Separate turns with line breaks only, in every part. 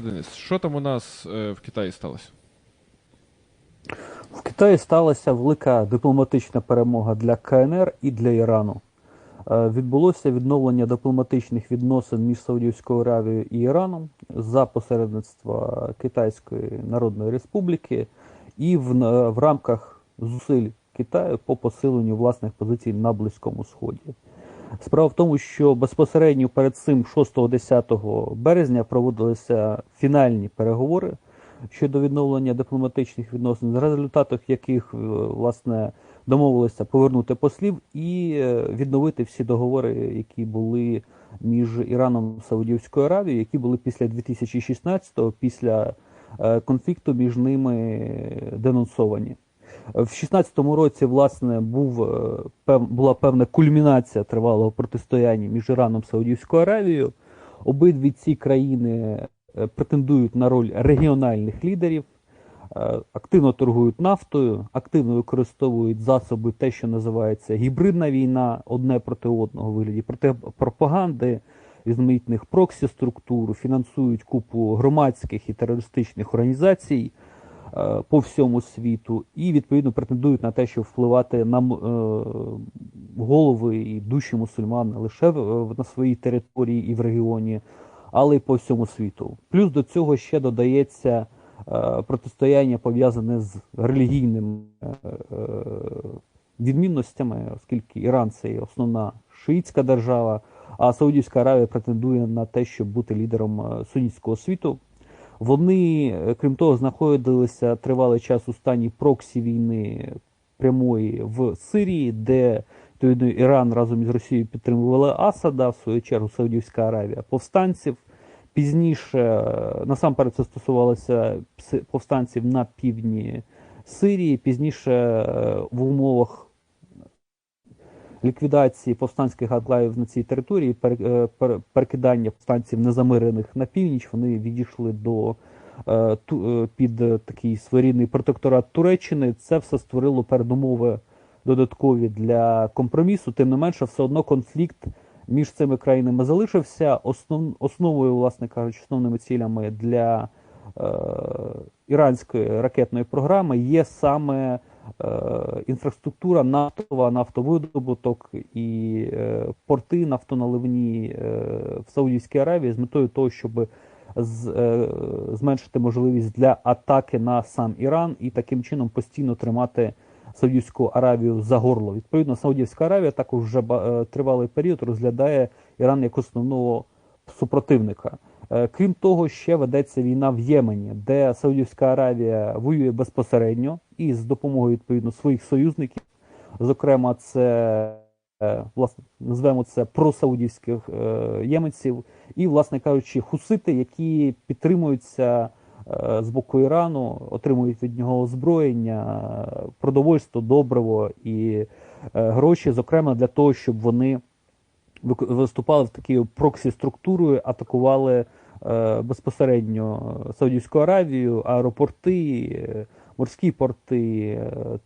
Денис, що там у нас е, в Китаї сталося?
В Китаї сталася велика дипломатична перемога для КНР і для Ірану. Е, Відбулося відновлення дипломатичних відносин між Саудівською Аравією і Іраном за посередництва Китайської Народної Республіки і в, в рамках зусиль Китаю по посиленню власних позицій на Близькому Сході. Справа в тому, що безпосередньо перед цим 6-10 березня проводилися фінальні переговори щодо відновлення дипломатичних відносин, в результатах яких е, власне домовилися повернути послів і е, відновити всі договори, які були між Іраном і Саудівською Аравією, які були після 2016-го, після е, конфлікту між ними денонсовані. В 16-му році, власне, був, е, пев- була певна кульмінація тривалого протистояння між Іраном і Саудівською Аравією. Обидві ці країни е, претендують на роль регіональних лідерів, е, активно торгують нафтою, активно використовують засоби, те, що називається гібридна війна, одне проти одного вигляді проти пропаганди, різноманітних проксі-структур, фінансують купу громадських і терористичних організацій по всьому світу, і відповідно претендують на те, щоб впливати на е, голови і душі мусульман не лише в- на своїй території і в регіоні, але й по всьому світу. Плюс до цього ще додається е, протистояння пов'язане з релігійними е, е, відмінностями, оскільки Іран це є основна шиїцька держава, а Саудівська Аравія претендує на те, щоб бути лідером е, сунітського світу. Вони, е, крім того, знаходилися тривалий час у стані проксі війни прямої в Сирії, де відповідно, Іран разом із Росією підтримували Асада, в свою чергу Саудівська Аравія повстанців. Пізніше, е, насамперед, це стосувалося повстанців на півдні Сирії. Пізніше е, в умовах ліквідації повстанських анклавів на цій території, е, перекидання повстанців незамирених на північ, вони відійшли до е, е, під такий своєрідний протекторат Туреччини. Це все створило передумови додаткові для компромісу. Тим не менше, все одно конфлікт між цими країнами залишився. Основ, основою, власне кажучи, основними цілями для е, іранської ракетної програми є саме інфраструктура нафтова, нафтовидобуток і е, порти нафтоналивні е, в Саудівській Аравії з метою того, щоб е, зменшити можливість для атаки на сам Іран і таким чином постійно тримати Саудівську Аравію за горло. Відповідно, Саудівська Аравія також вже е, тривалий період розглядає Іран як основного супротивника. Е, Крім того, ще ведеться війна в Ємені, де Саудівська Аравія воює безпосередньо і з допомогою відповідно своїх союзників. Зокрема, це е, власне назвемо це просаудівських е, єменців, і, власне кажучи, хусити, які підтримуються з боку Ірану, отримують від нього озброєння, продовольство, добриво і гроші, зокрема для того, щоб вони виступали в такій проксі структурою, атакували безпосередньо Саудівську Аравію, аеропорти, е, морські порти, е,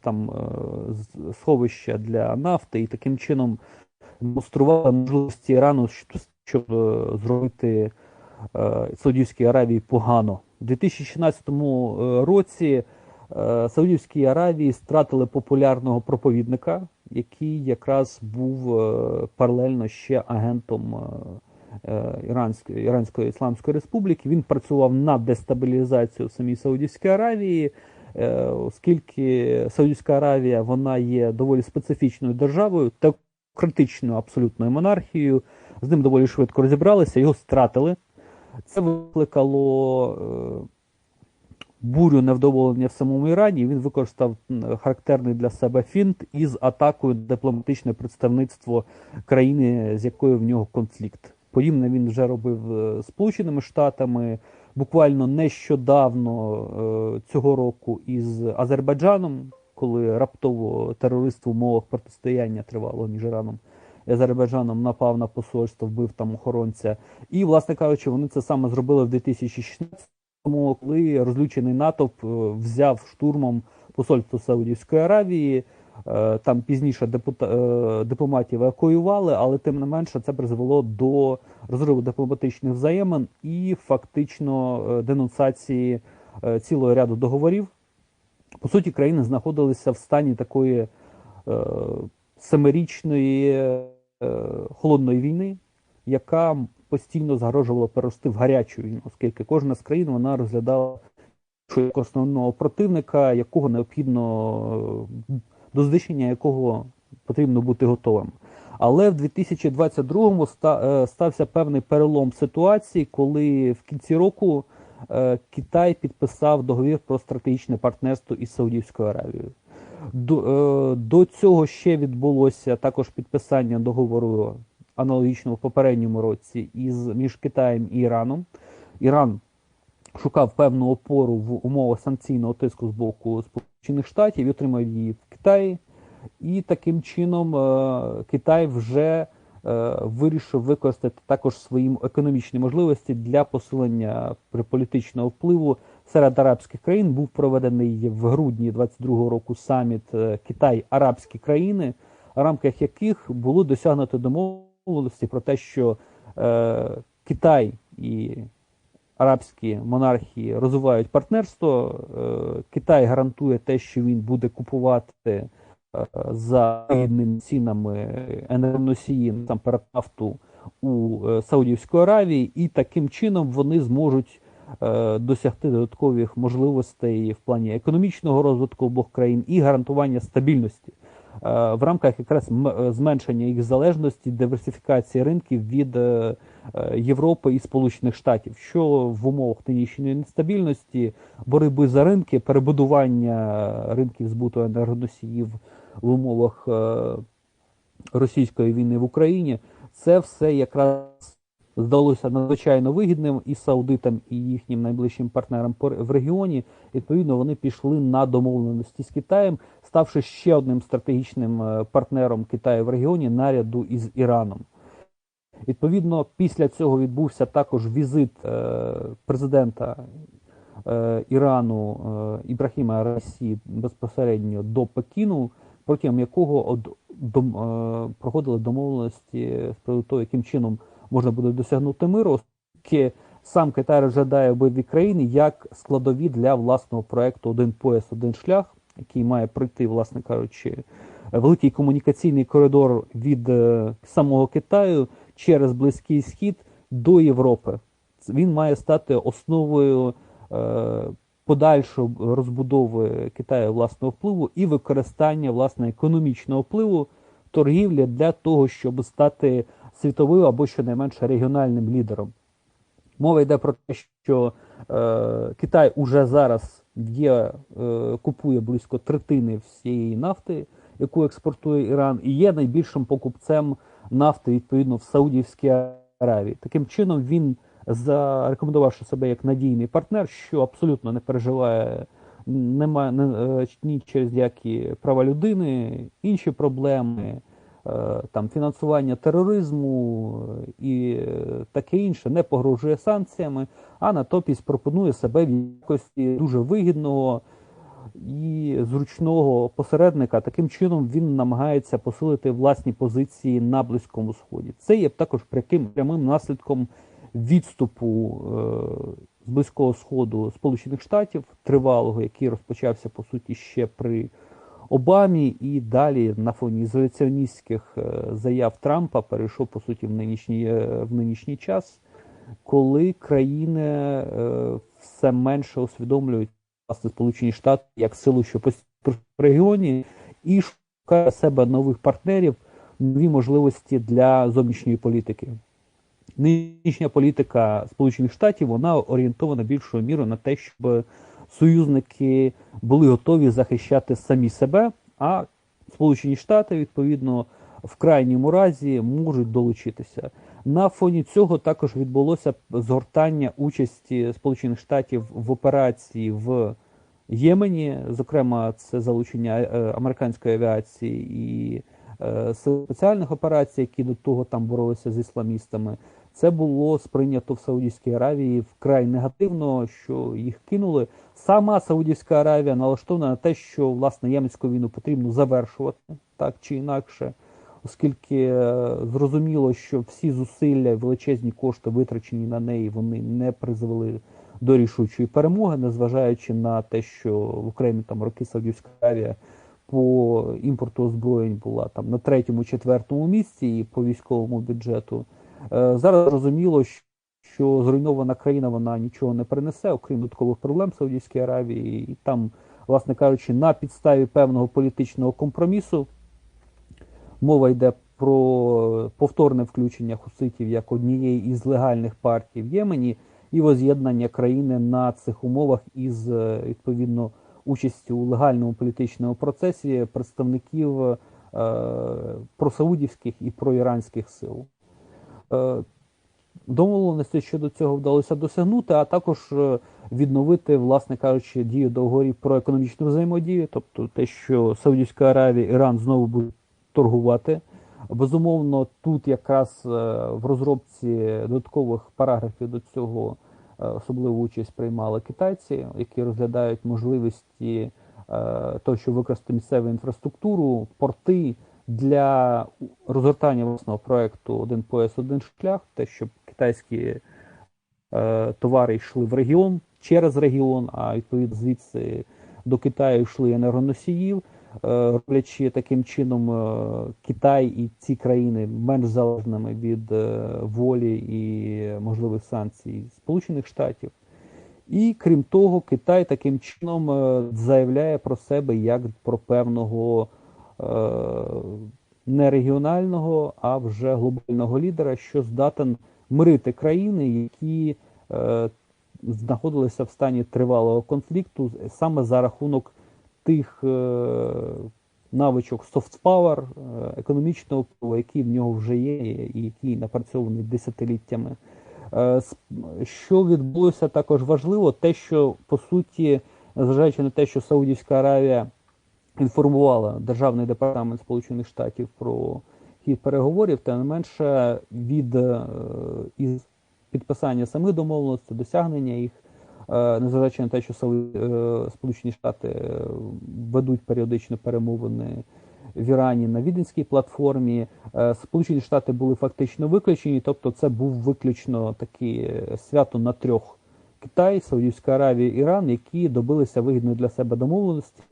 там е, сховища для нафти, і таким чином демонстрували можливості Ірану, щоб, е, зробити е, Саудівській Аравії погано. У 2016 е, році е, Саудівській Аравії стратили популярного проповідника, який якраз був е, паралельно ще агентом е, е, Іранської, Іранської Ісламської Республіки. Він працював на дестабілізацію в самій Саудівській Аравії, е, оскільки Саудівська Аравія вона є доволі специфічною державою, критичною абсолютною монархією. З ним доволі швидко розібралися, його стратили. Це викликало е, бурю невдоволення в самому Ірані. Він використав характерний для себе фінт із атакою дипломатичне представництво країни, з якою в нього конфлікт. Подібне він вже робив е, Сполученими Штатами. Буквально нещодавно е, цього року із Азербайджаном, коли раптово терорист в умовах протистояння тривало між Іраном і Азербайджаном напав на посольство, вбив там охоронця. І, власне кажучи, вони це саме зробили в 2016 тому, коли розлючений натовп е, взяв штурмом посольство Саудівської Аравії, Там пізніше е, дипломатів евакуювали, але тим не менше це призвело до розриву дипломатичних взаємин і фактично е, денонсації е, цілого ряду договорів. По суті, країни знаходилися в стані такої е, семирічної е, холодної війни, яка постійно загрожувала перерости в гарячу війну, оскільки кожна з країн вона розглядала як основного противника, якого необхідно е, до знищення якого потрібно бути готовим. Але в 2022-му е, стався певний перелом ситуації, коли в кінці року е, Китай підписав договір про стратегічне партнерство із Саудівською Аравією. До, е, до цього ще відбулося також підписання договору аналогічного в попередньому році із між Китаєм і Іраном. Іран шукав певну опору в умовах санкційного тиску з боку Сполучених Штатів і отримав її Китаї. І таким чином е, Китай вже е, вирішив використати також свої економічні можливості для посилення політичного впливу серед арабських країн. Був проведений в грудні 22-го року саміт е, Китай-Арабські країни, в рамках яких було досягнуто домовленості про те, що Китай і арабські монархії розвивають партнерство. Е, Китай гарантує те, що він буде купувати е, за вигідними цінами енергоносії насамперед нафту у е, Саудівської Аравії, і таким чином вони зможуть досягти додаткових можливостей в плані економічного розвитку обох країн і гарантування стабільності. В рамках якраз зменшення їх залежності, диверсифікації ринків від Європи і Сполучених Штатів, що в умовах нинішньої нестабільності, боротьби за ринки, перебудування ринків збуту енергоносіїв в умовах е, російської війни в Україні, це все якраз здалося надзвичайно вигідним і саудитам, і їхнім найближчим партнерам в регіоні. Відповідно, вони пішли на домовленості з Китаєм, ставши ще одним стратегічним е, партнером Китаю в регіоні наряду із Іраном. Відповідно, після цього відбувся також візит е, президента е, Ірану е, Ібрахіма Расі безпосередньо до Пекіну, протягом якого проходили домовленості з приводу того, яким чином можна буде досягнути миру, оскільки сам Китай розглядає обидві країни як складові для власного проекту Один пояс, один шлях, який має пройти, власне кажучи, великий комунікаційний коридор від самого Китаю через Близький Схід до Європи. Він має стати основою е, подальшої розбудови Китаю власного впливу і використання власне економічного впливу торгівлі для того, щоб стати світовим або щонайменше регіональним лідером. Мова йде про те, що е, Китай уже зараз є, е, купує близько третини всієї нафти, яку експортує Іран, і є найбільшим покупцем нафти відповідно в Саудівській Аравії. Таким чином він зарекомендувавши себе як надійний партнер, що абсолютно не переживає немає не, е, ні через які права людини, інші проблеми, е, там фінансування тероризму е, і таке інше, не погрожує санкціями, а натомість пропонує себе в якості дуже вигідного і зручного посередника. Таким чином він намагається посилити власні позиції на Близькому Сході. Це є також прямим, прямим наслідком відступу е, з Близького Сходу Сполучених Штатів, тривалого, який розпочався по суті ще при Обамі, і далі на фоні ізоляціоністських е, заяв Трампа перейшов по суті в нинішній, е, в нинішній час, коли країни все менше усвідомлюють власне Сполучені Штати як силу, що в регіоні, і шукає себе нових партнерів, нові можливості для зовнішньої політики. Нинішня політика Сполучених Штатів вона орієнтована більшою мірою на те, щоб союзники були готові захищати самі себе, а Сполучені Штати, відповідно, в крайньому разі можуть долучитися. На фоні цього також відбулося згортання участі Сполучених Штатів в операції в Ємені. Зокрема, це залучення е, американської авіації і е, спеціальних операцій, які до того там боролися з ісламістами. це було сприйнято в Саудівській Аравії вкрай негативно, що їх кинули. Сама Саудівська Аравія налаштована на те, що власне Єменську війну потрібно завершувати так чи інакше, оскільки е, зрозуміло, що всі зусилля, величезні кошти, витрачені на неї, вони не призвели до рішучої перемоги, незважаючи на те, що в окремі там роки Саудівська Аравія по імпорту озброєнь була там на третьому, четвертому місці і по військовому бюджету. Е, Зараз зрозуміло, що зруйнована країна вона нічого не принесе, окрім додаткових проблем Саудівській Аравії, і там, власне кажучи, на підставі певного політичного компромісу мова йде про повторне включення хуситів як однієї із легальних партій в Ємені і воз'єднання країни на цих умовах із е, відповідно участю у легальному політичному процесі представників е, просаудівських і проіранських сил. Е, Домовленості щодо цього вдалося досягнути, а також е, відновити, власне кажучи, дію договорів про економічну взаємодію, тобто те, що Саудівська Аравія, Іран знову будуть торгувати. Безумовно, тут якраз е, в розробці додаткових параграфів до цього е, особливу участь приймали китайці, які розглядають можливості е, того, щоб використати місцеву інфраструктуру, порти для розгортання власного проекту Один пояс, один шлях, те, щоб китайські товари йшли в регіон через регіон, а відповідно звідси до Китаю йшли енергоносіїв, роблячи таким чином е, Китай і ці країни менш залежними від е, волі і можливих санкцій Сполучених Штатів. І крім того, Китай таким чином е, заявляє про себе як про певного е, не регіонального, а вже глобального лідера, що здатен мирити країни, які е, знаходилися в стані тривалого конфлікту саме за рахунок тих е, навичок soft power, е, економічного впливу, які в нього вже є, і які напрацьовані десятиліттями. Е, Що відбулося також важливо, те, що по суті, незважаючи на те, що Саудівська Аравія інформувала Державний департамент Сполучених Штатів про хід переговорів, тим не менше від із підписання самих домовленостей, досягнення їх, незважаючи на те, що е, Сполучені Штати е, ведуть періодично перемовини в Ірані на Віденській платформі, е, Сполучені Штати були фактично виключені, тобто це був виключно таке свято на трьох. Китай, Саудівська Аравія, Іран, які добилися вигідної для себе домовленості.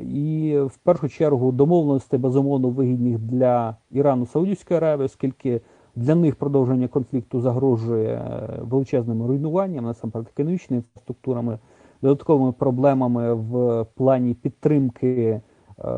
І в першу чергу домовленості безумовно вигідних для Ірану Саудівської Аравії, оскільки для них продовження конфлікту загрожує е, величезним руйнуванням, насамперед економічними інфраструктурами, додатковими проблемами в плані підтримки е,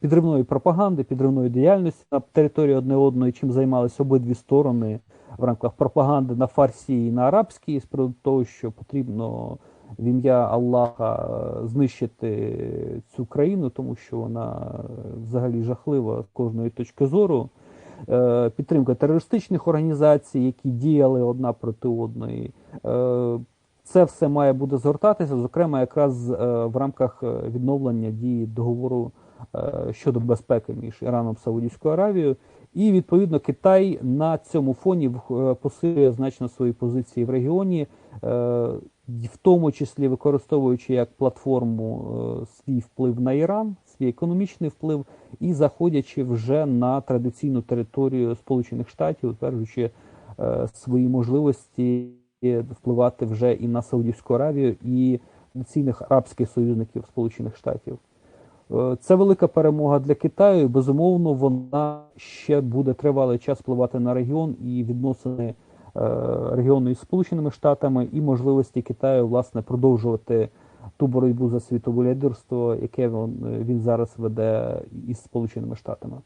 підривної пропаганди, підривної діяльності на території одне одної, чим займалися обидві сторони в рамках пропаганди на фарсі і на арабській, з приводу того, що потрібно в ім'я Аллаха е, знищити цю країну, тому що вона взагалі жахлива з кожної точки зору. Е, Підтримка терористичних організацій, які діяли одна проти одної. Е, Це все має буде згортатися, зокрема, якраз е, в рамках відновлення дії договору щодо безпеки між Іраном та Саудівською Аравією. І відповідно Китай на цьому фоні посилює значно свої позиції в регіоні, в тому числі використовуючи як платформу свій вплив на Іран, свій економічний вплив, і заходячи вже на традиційну територію Сполучених Штатів, утверджуючи е, свої можливості впливати вже і на Саудівську Аравію, і традиційних арабських союзників Сполучених Штатів. Е, Це велика перемога для Китаю. Безумовно, вона ще буде тривалий час впливати на регіон і відносини е, регіону із Сполученими Штатами, і можливості Китаю власне продовжувати ту боротьбу за світове лідерство, яке він, він зараз веде із Сполученими Штатами.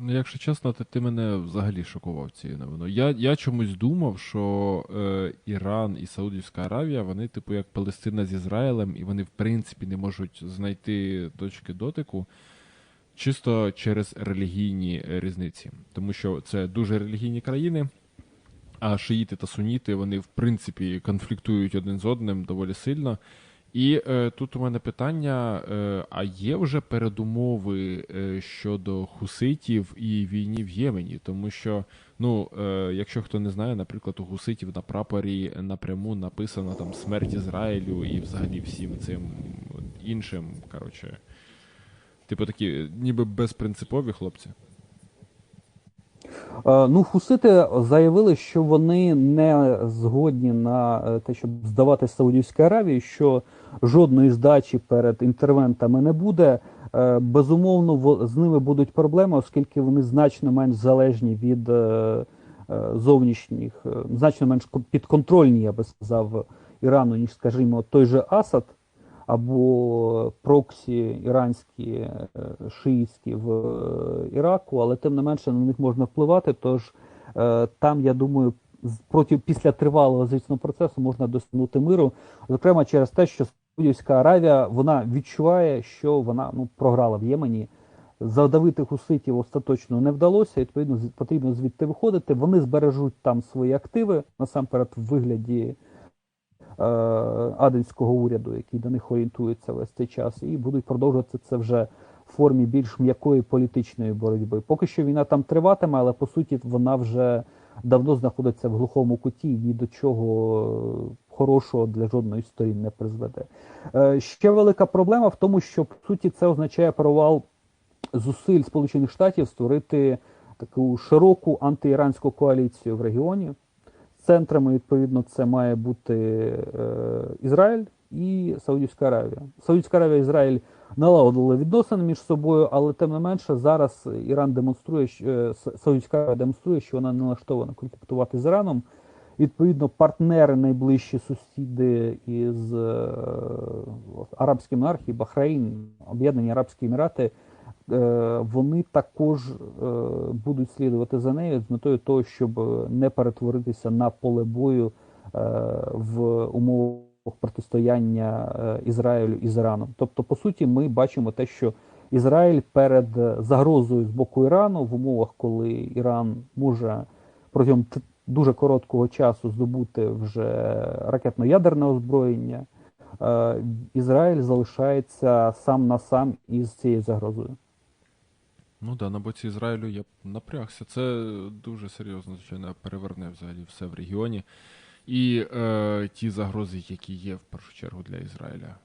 Ну, якщо чесно, то ти мене взагалі шокував цією новиною. Я, я чомусь думав, що е, Іран і Саудівська Аравія, вони, типу, як Палестина з Ізраїлем, і вони, в принципі, не можуть знайти точки дотику чисто через релігійні е, різниці. Тому що це дуже релігійні країни, а шиїти та суніти, вони, в принципі, конфліктують один з одним доволі сильно. І е, тут у мене питання: е, а є вже передумови е, щодо хуситів і війні в Ємені? Тому що Ну, е, якщо хто не знає, наприклад, у гуситів на прапорі напряму написано там смерть Ізраїлю і взагалі всім цим іншим, коротше. Типу такі, ніби безпринципові хлопці.
Е, Ну, хусити заявили, що вони не згодні на е, те, щоб здавати Саудівській Аравії, що жодної здачі перед інтервентами не буде. Е, Безумовно, з ними будуть проблеми, оскільки вони значно менш залежні від зовнішніх, значно менш ко- підконтрольні, я би сказав, Ірану, ніж, скажімо, той же Асад або проксі іранські е, шиїцькі в е, Іраку, але тим не менше на них можна впливати. Тож е, там, я думаю, проти після тривалого звісно процесу можна досягнути миру, зокрема через те, що Саудівська Аравія вона відчуває, що вона ну програла в Ємені. Задавити хуситів остаточно не вдалося, відповідно потрібно звідти виходити. Вони збережуть там свої активи насамперед в вигляді аденського уряду, який до них орієнтується весь цей час, і будуть продовжувати це вже в формі більш м'якої політичної боротьби. Поки що війна там триватиме, але по суті вона вже давно знаходиться в глухому куті і до чого хорошого для жодної сторін не призведе. Е, Ще велика проблема в тому, що по суті це означає провал зусиль Сполучених Штатів створити таку широку антиіранську коаліцію в регіоні. Центрами, відповідно, це має бути е, Ізраїль і Саудівська Аравія. Саудівська Аравія і Ізраїль налагодили відносини між собою, але тим не менше зараз Іран демонструє, що- е, Саудівська Аравія демонструє, що вона налаштована конфліктувати з Іраном. Відповідно, партнери, найближчі сусіди із е, Арабські монархії, Бахрейн, Об'єднані Арабські Емірати, вони також е, будуть слідувати за нею з метою того, щоб не перетворитися на поле бою е, в умовах протистояння е, Ізраїлю із Іраном. Тобто, по суті, ми бачимо те, що Ізраїль перед загрозою з боку Ірану в умовах, коли Іран може протягом дуже короткого часу здобути вже ракетно-ядерне озброєння. е, Ізраїль залишається сам на сам із цією загрозою.
Ну да, на боці Ізраїлю я напрягся. Це дуже серйозно, звичайно, переверне взагалі все в регіоні. І е, ті загрози, які є в першу чергу для Ізраїля.